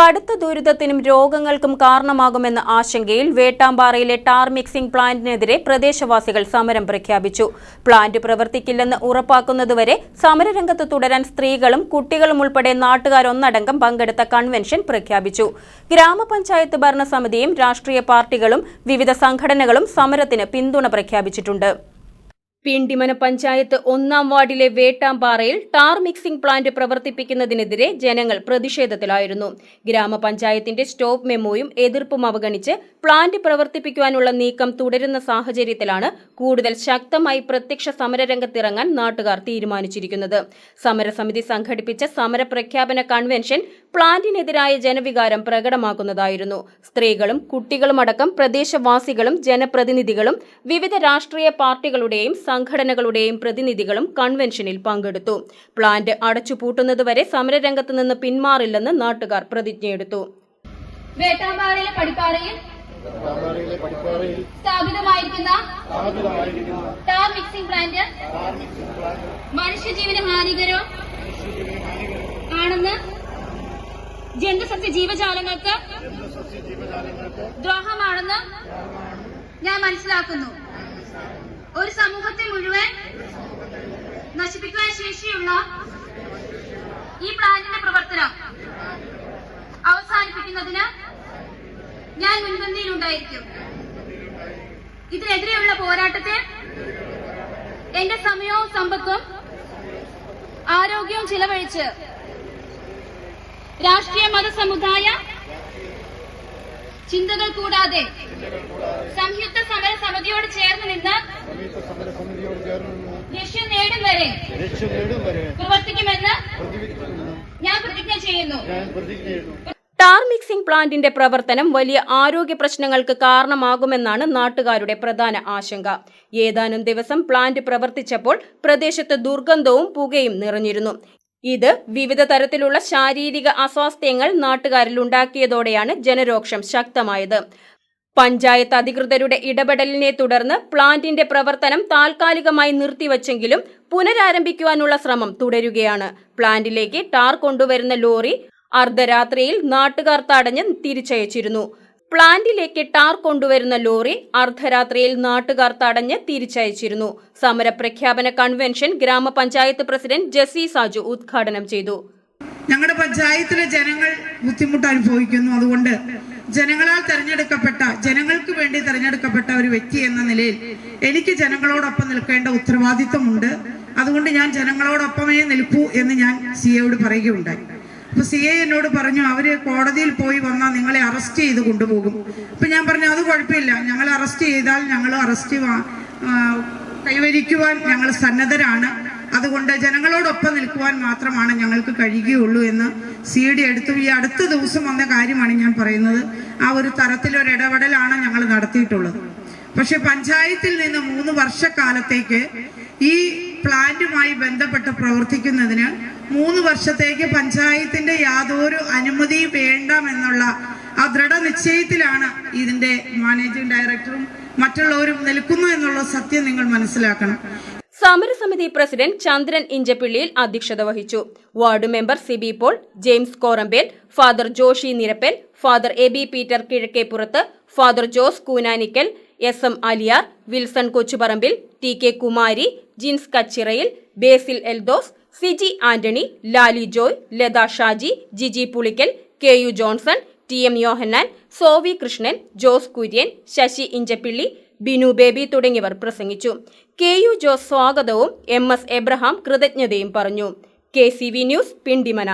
കടുത്ത ദുരിതത്തിനും രോഗങ്ങൾക്കും കാരണമാകുമെന്ന ആശങ്കയിൽ വേട്ടാമ്പാറയിലെ tar mixing പ്ലാന്റിനെതിരെ പ്രദേശവാസികൾ സമരം പ്രഖ്യാപിച്ചു. പ്ലാന്റ് പ്രവർത്തിക്കില്ലെന്ന് ഉറപ്പാക്കുന്നതുവരെ സമരരംഗത്ത് തുടരാൻ സ്ത്രീകളും കുട്ടികളും ഉൾപ്പെടെ നാട്ടുകാരൊന്നടങ്കം പങ്കെടുത്ത കൺവെൻഷൻ പ്രഖ്യാപിച്ചു. ഗ്രാമപഞ്ചായത്ത് ഭരണസമിതിയും രാഷ്ട്രീയ പാർട്ടികളും വിവിധ സംഘടനകളും സമരത്തിന് പിന്തുണ പ്രഖ്യാപിച്ചിട്ടുണ്ട്. പിണ്ടിമന പഞ്ചായത്ത് ഒന്നാം വാർഡിലെ വേട്ടാമ്പാറയിൽ ടാർ മിക്സിംഗ് പ്ലാന്റ് പ്രവർത്തിപ്പിക്കുന്നതിനെതിരെ ജനങ്ങൾ പ്രതിഷേധത്തിലായിരുന്നു. ഗ്രാമപഞ്ചായത്തിന്റെ സ്റ്റോപ്പ് മെമ്മോയും എതിർപ്പും അവഗണിച്ച് പ്ലാന്റ് പ്രവർത്തിപ്പിക്കുവാനുള്ള നീക്കം തുടരുന്ന സാഹചര്യത്തിലാണ് കൂടുതൽ ശക്തമായി പ്രത്യക്ഷ സമരരംഗത്തിറങ്ങാൻ നാട്ടുകാർ തീരുമാനിച്ചിരിക്കുന്നത്. സമരസമിതി സംഘടിപ്പിച്ച സമരപ്രഖ്യാപന കൺവെൻഷൻ പ്ലാന്റിനെതിരായ ജനവികാരം പ്രകടമാക്കുന്നതായിരുന്നു. സ്ത്രീകളും കുട്ടികളുമടക്കം പ്രദേശവാസികളും ജനപ്രതിനിധികളും വിവിധ രാഷ്ട്രീയ പാർട്ടികളുടെയും സംഘടനകളുടെയും പ്രതിനിധികളും കൺവെൻഷനിൽ പങ്കെടുത്തു. പ്ലാന്റ് അടച്ചുപൂട്ടുന്നതുവരെ സമരരംഗത്ത് നിന്ന് പിന്മാറില്ലെന്ന് നാട്ടുകാർ പ്രതിജ്ഞയെടുത്തു. വേട്ടാമ്പാറയിലെ പടിപ്പാറയിൽ സ്ഥാപിതമായിരിക്കുന്ന ടാർ മിക്സിംഗ് പ്ലാന്റ് മനുഷ്യജീവന് ഹാനികരോ ആണെന്ന് ജന്തുസസ്യ ജീവജാലങ്ങൾക്ക് ദ്രോഹമാണെന്ന് ഞാൻ മനസ്സിലാക്കുന്നു. ഒരു സമൂഹത്തെ മുഴുവൻ നശിപ്പിക്കുവാൻ ശേഷിയുള്ള ഈ പ്ലാന്റിന്റെ പ്രവർത്തനം അവസാനിപ്പിക്കുന്നതിന് ഞാൻ മുൻപന്തിയിലുണ്ടായിരിക്കും. ഇതിനെതിരെയുള്ള പോരാട്ടത്തെ എന്റെ സമയവും സമ്പത്തും ആരോഗ്യവും ചിലവഴിച്ച് രാഷ്ട്രീയ മത സമുദായ ചിന്തകൾ കൂടാതെ സംയുക്ത സമര സമിതിയോട് ചേർന്ന് പ്രവർത്തിക്കുമെന്ന് ഞാൻ പ്രതിജ്ഞ ചെയ്യുന്നു. ടാർ മിക്സിംഗ് പ്ലാന്റിന്റെ പ്രവർത്തനം വലിയ ആരോഗ്യ പ്രശ്നങ്ങൾക്ക് കാരണമാകുമെന്നാണ് നാട്ടുകാരുടെ പ്രധാന ആശങ്ക. ഏതാനും ദിവസം പ്ലാന്റ് പ്രവർത്തിച്ചപ്പോൾ പ്രദേശത്ത് ദുർഗന്ധവും പുകയും നിറഞ്ഞിരുന്നു. ഇത് വിവിധ തരത്തിലുള്ള ശാരീരിക അസ്വാസ്ഥ്യങ്ങൾ നാട്ടുകാരിൽ ഉണ്ടാക്കിയതോടെയാണ് ജനരോക്ഷം ശക്തമായത്. പഞ്ചായത്ത് അധികൃതരുടെ ഇടപെടലിനെ തുടർന്ന് പ്ലാന്റിന്റെ പ്രവർത്തനം താൽക്കാലികമായി നിർത്തിവച്ചെങ്കിലും പുനരാരംഭിക്കുവാനുള്ള ശ്രമം തുടരുകയാണ്. പ്ലാന്റിലേക്ക് ടാർ കൊണ്ടുവരുന്ന ലോറി അർദ്ധരാത്രിയിൽ നാട്ടുകാർ തടഞ്ഞ് തിരിച്ചയച്ചിരുന്നു. പ്ലാന്റിലേക്ക് ടാർ കൊണ്ടുവരുന്ന ലോറി അർദ്ധരാത്രിയിൽ നാട്ടുകാർ തടഞ്ഞ് തിരിച്ചയച്ചിരുന്നു. സമരപ്രഖ്യാപന കൺവെൻഷൻ ഗ്രാമപഞ്ചായത്ത് പ്രസിഡന്റ് ജസി സാജു ഉദ്ഘാടനം ചെയ്തു. ഞങ്ങളുടെ പഞ്ചായത്തിലെ ജനങ്ങൾ ബുദ്ധിമുട്ട് അനുഭവിക്കുന്നു. അതുകൊണ്ട് ജനങ്ങളാൽ തെരഞ്ഞെടുക്കപ്പെട്ട ജനങ്ങൾക്ക് വേണ്ടി തെരഞ്ഞെടുക്കപ്പെട്ട ഒരു വ്യക്തി എന്ന നിലയിൽ എനിക്ക് ജനങ്ങളോടൊപ്പം നിൽക്കേണ്ട ഉത്തരവാദിത്വമുണ്ട്. അതുകൊണ്ട് ഞാൻ ജനങ്ങളോടൊപ്പമേ നിൽക്കൂ എന്ന് ഞാൻ സി എയോട് പറയുകയുണ്ടായി. അപ്പൊ സി എ എന്നോട് പറഞ്ഞു അവർ കോടതിയിൽ പോയി വന്നാൽ നിങ്ങളെ അറസ്റ്റ് ചെയ്ത് കൊണ്ടുപോകും. അപ്പൊ ഞാൻ പറഞ്ഞു അത് കുഴപ്പമില്ല. ഞങ്ങൾ അറസ്റ്റ് ചെയ്താൽ ഞങ്ങൾ അറസ്റ്റ് കൈവരിക്കുവാൻ ഞങ്ങൾ സന്നദ്ധരാണ്. അതുകൊണ്ട് ജനങ്ങളോടൊപ്പം നിൽക്കുവാൻ മാത്രമാണ് ഞങ്ങൾക്ക് കഴിയുകയുള്ളൂ എന്ന് സി ഡി എടുത്തു. ഈ അടുത്ത ദിവസം വന്ന കാര്യമാണ് ഞാൻ പറയുന്നത്. ആ ഒരു തരത്തിലൊരു ഇടപെടലാണ് ഞങ്ങൾ നടത്തിയിട്ടുള്ളത്. പക്ഷെ പഞ്ചായത്തിൽ നിന്ന് മൂന്ന് വർഷക്കാലത്തേക്ക് ഈ പ്ലാന്റുമായി ബന്ധപ്പെട്ട് പ്രവർത്തിക്കുന്നതിന് മൂന്ന് വർഷത്തേക്ക് പഞ്ചായത്തിന്റെ യാതൊരു അനുമതിയും വേണ്ടാമെന്നുള്ള ആ ദൃഢനിശ്ചയത്തിലാണ് ഇതിന്റെ മാനേജിംഗ് ഡയറക്ടറും മറ്റുള്ളവരും നിൽക്കുന്നു എന്നുള്ള സത്യം നിങ്ങൾ മനസ്സിലാക്കണം. സമരസമിതി പ്രസിഡന്റ് ചന്ദ്രൻ ഇഞ്ചപ്പിള്ളിയിൽ അധ്യക്ഷത വഹിച്ചു. Ward member Siby Paul James Korampel father Joshy Nirappel father A B Peter Kizhakkeppurath father Jose Koonanikkal S M Aliyar Wilson Kochuparambil T K Kumari Jins Kachirayil Basil Eldhose Siji Antony Lali Joy Latha Shaji Jiji Pulickal K U Johnson T M Yohannan Sovi Krishnan Jose Kurian Sasi Inchappilly Binu Baby തുടങ്ങിയവർ പ്രസംഗിച്ചു. K U Jose സ്വാഗതവും M S Abraham കൃതജ്ഞതയും പറഞ്ഞു. K C V news Pindimana.